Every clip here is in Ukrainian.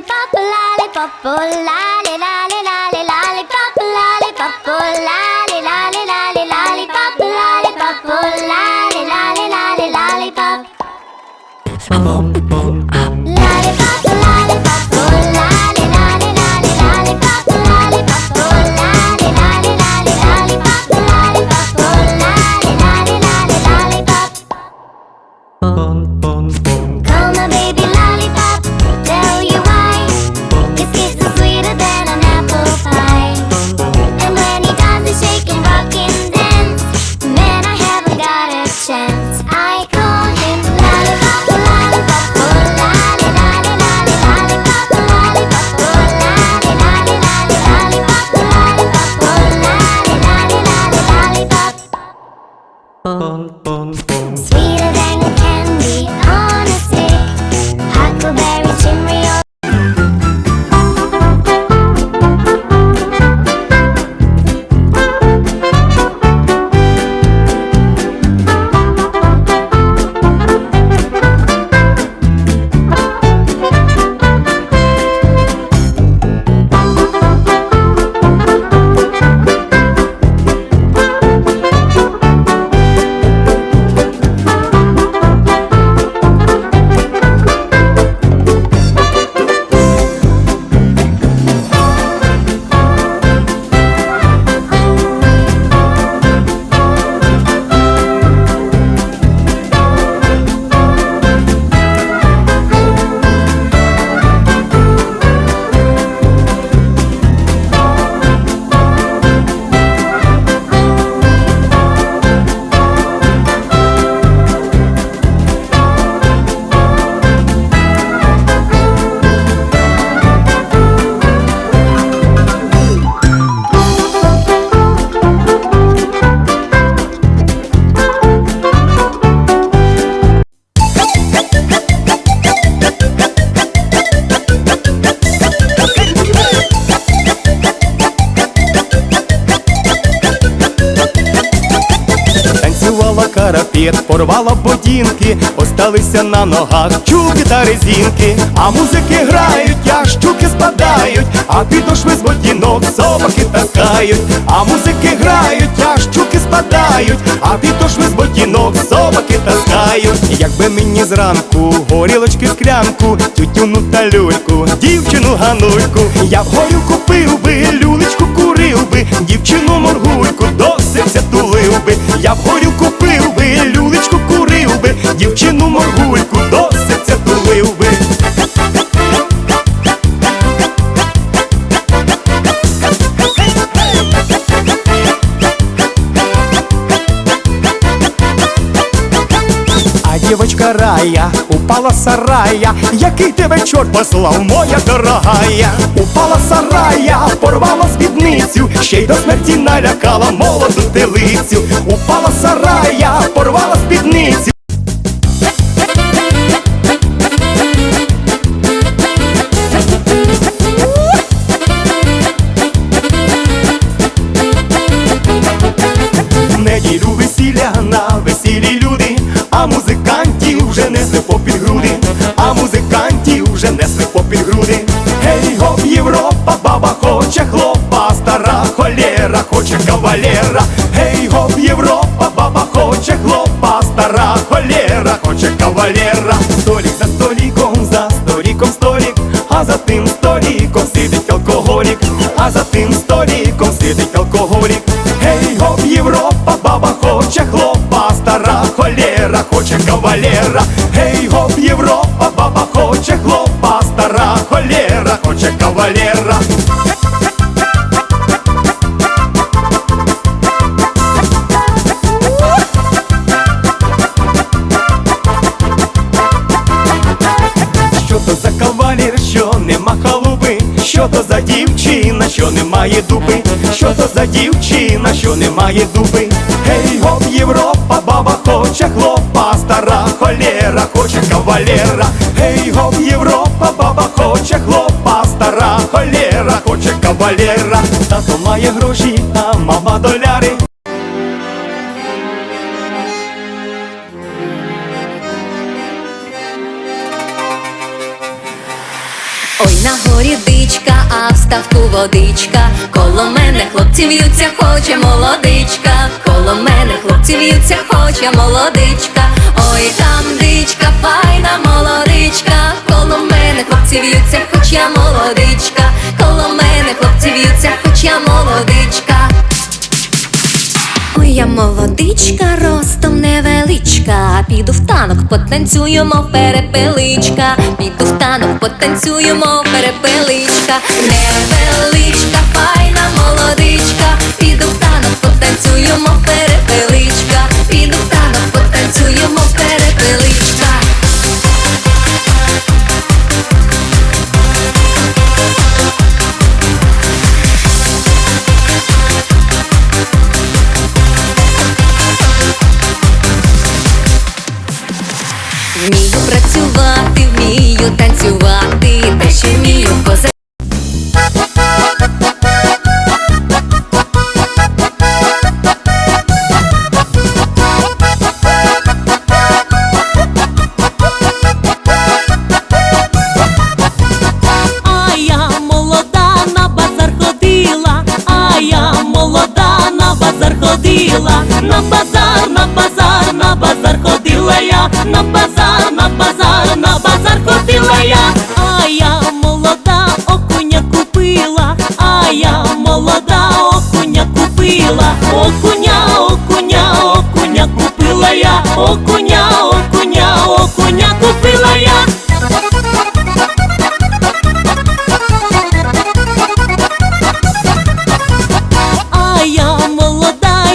lollipop, lollipop, oh, lolly, lolly, Huckleberry порвала ботинки, осталися на ногах чулки та резинки, а музики грають, а щуки спадають, а підошви з ботинок собаки таскають, а музики грають, а щуки спадають, а підошви з ботинок собаки таскають. Якби мені зранку горілочки склянку, тютюну та люльку, дівчину ганульку, я горю купив би, люлечку курив би, дівчину моргульку, до серця тулив би, я горю купив моргульку, до серця тулив би. А дівочка рая упала сарая, який тебе чорт послав, моя дорогая, упала сарая, порвала спідницю, ще й до смерті налякала молоду телицю, упала сарая, порвала спідницю. Холєра хоче кавалера. столик за століком, що то за дівчина, що немає дуби, що то за дівчина, що немає дуби. Гей, гоп, Європа, баба хоче хлопа, стара холєра хоче кавалера. Гей, гоп, Європа, баба хоче хлопа, стара холєра хоче кавалера. Тато має гроші, а мама доляри. Ой, на горі дичка, а в ставку водичка. Коло мене хлопці в'ються, хоче молодичка. Коло мене хлопці в'ються, хоче молодичка. Ой, там дичка, файна молодичка. Коло мене хлопці в'ються, хоч я молодичка. Коло мене хлопці в'ються, хоч я молодичка. Ой, я молодичка. Піду в танок, потанцюємо перепеличка. Піду в танок, потанцюємо перепеличка. Невеличка, файна молодичка. Піду в танок, потанцюємо перепеличка. Піду в танок, потанцюємо на базар, на базар, на базар ходила я, на базар, на базар, на базар ходила я, а я молода окуня купила, а я молода окуня купила, окуня, окуня, окуня купила я, окуня, окуня, окуня купила я. А я молода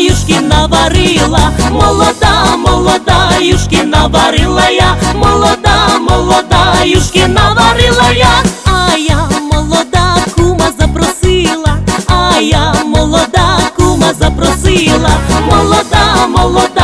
юшки наварила, молода, молода юшки наварила я, молода, молода юшки наварила я, а я молода кума запросила, а я молода кума запросила, молода, молода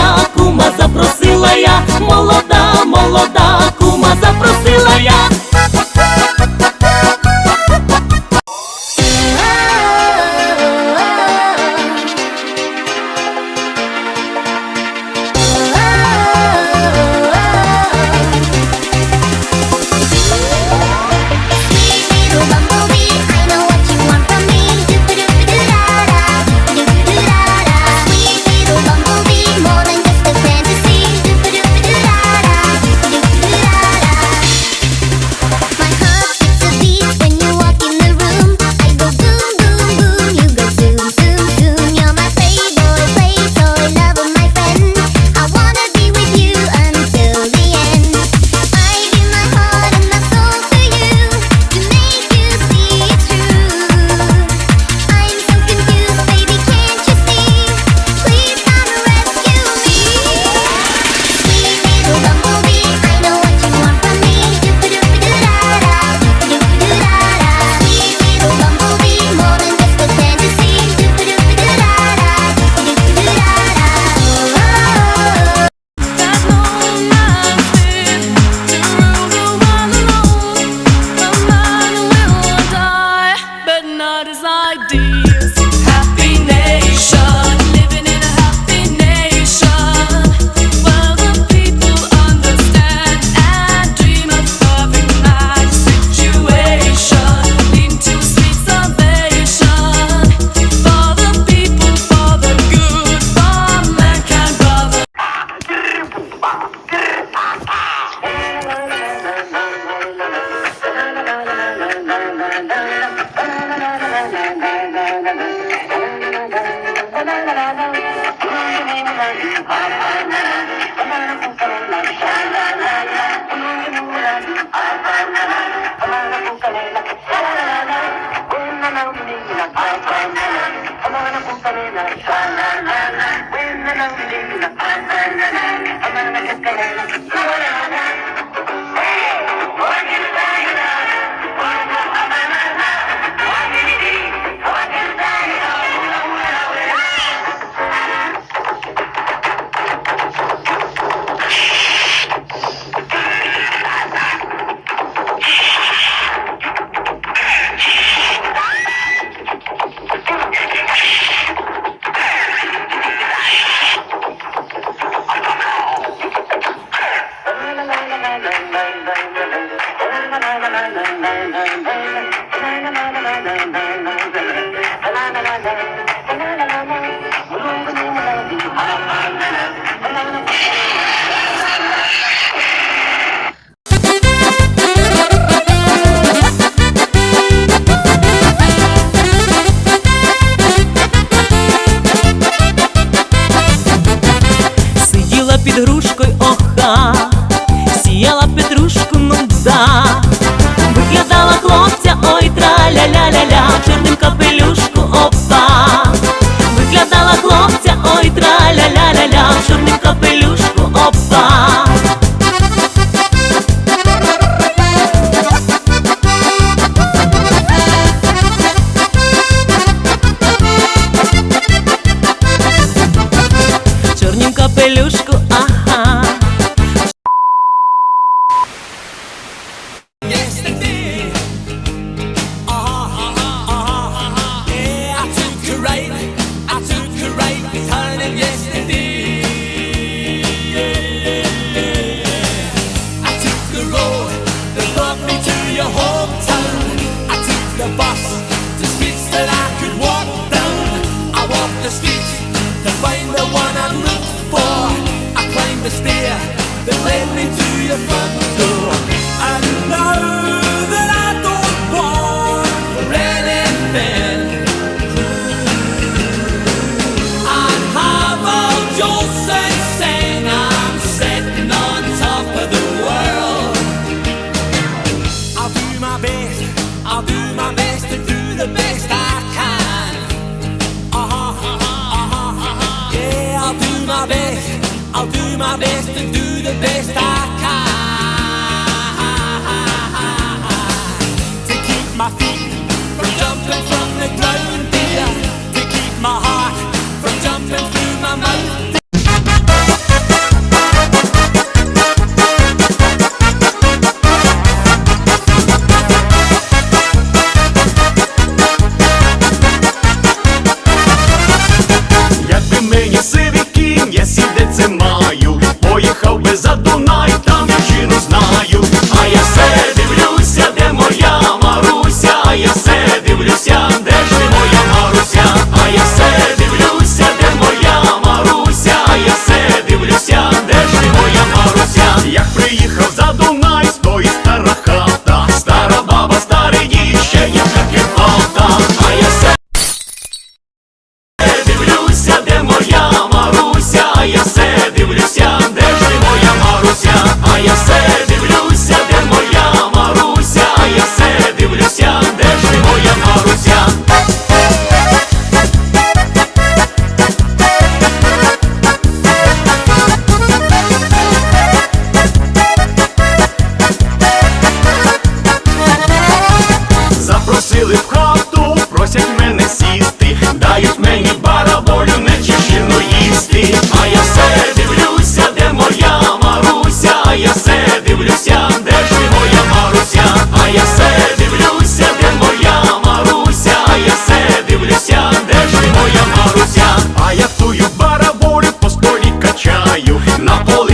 Ang mga napuntan na Pwede na lang hindi na Ang mga napuntan na best.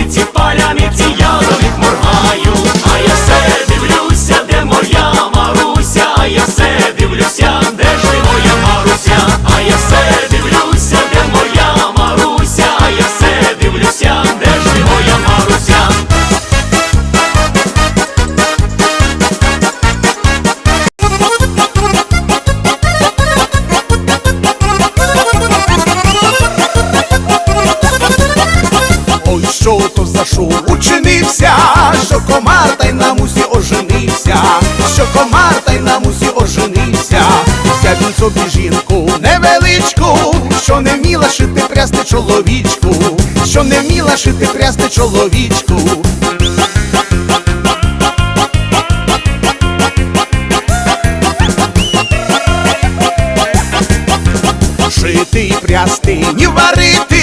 Цветы полями, що то за шум учинився, що комар та й на мусі оженився, що комар та й на мусі оженився, взяв собі жінку невеличку, що не вміла шити прясти чоловічку, що не вміла шити прясти чоловічку. Шити і прясти, ні варити,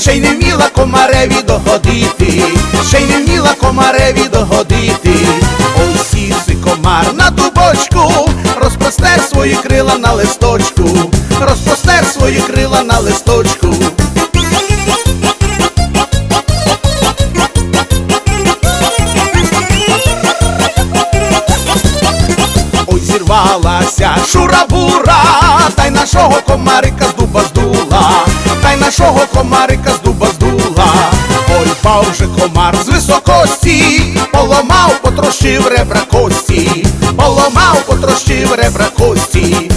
ще й не вміла комар комареві догодити, ще й не вміла комареві догодити, ой сіси комар на дубочку, розпростер свої крила на листочку, розпростер свої крила на листочку. Ой, зірвалася шурабура, та й нашого комарика з дуба здула, та й нашого комарика з. Ой, пав же комар з високості, поламав, потрощив ребра кості, поламав, потрощив ребра кості.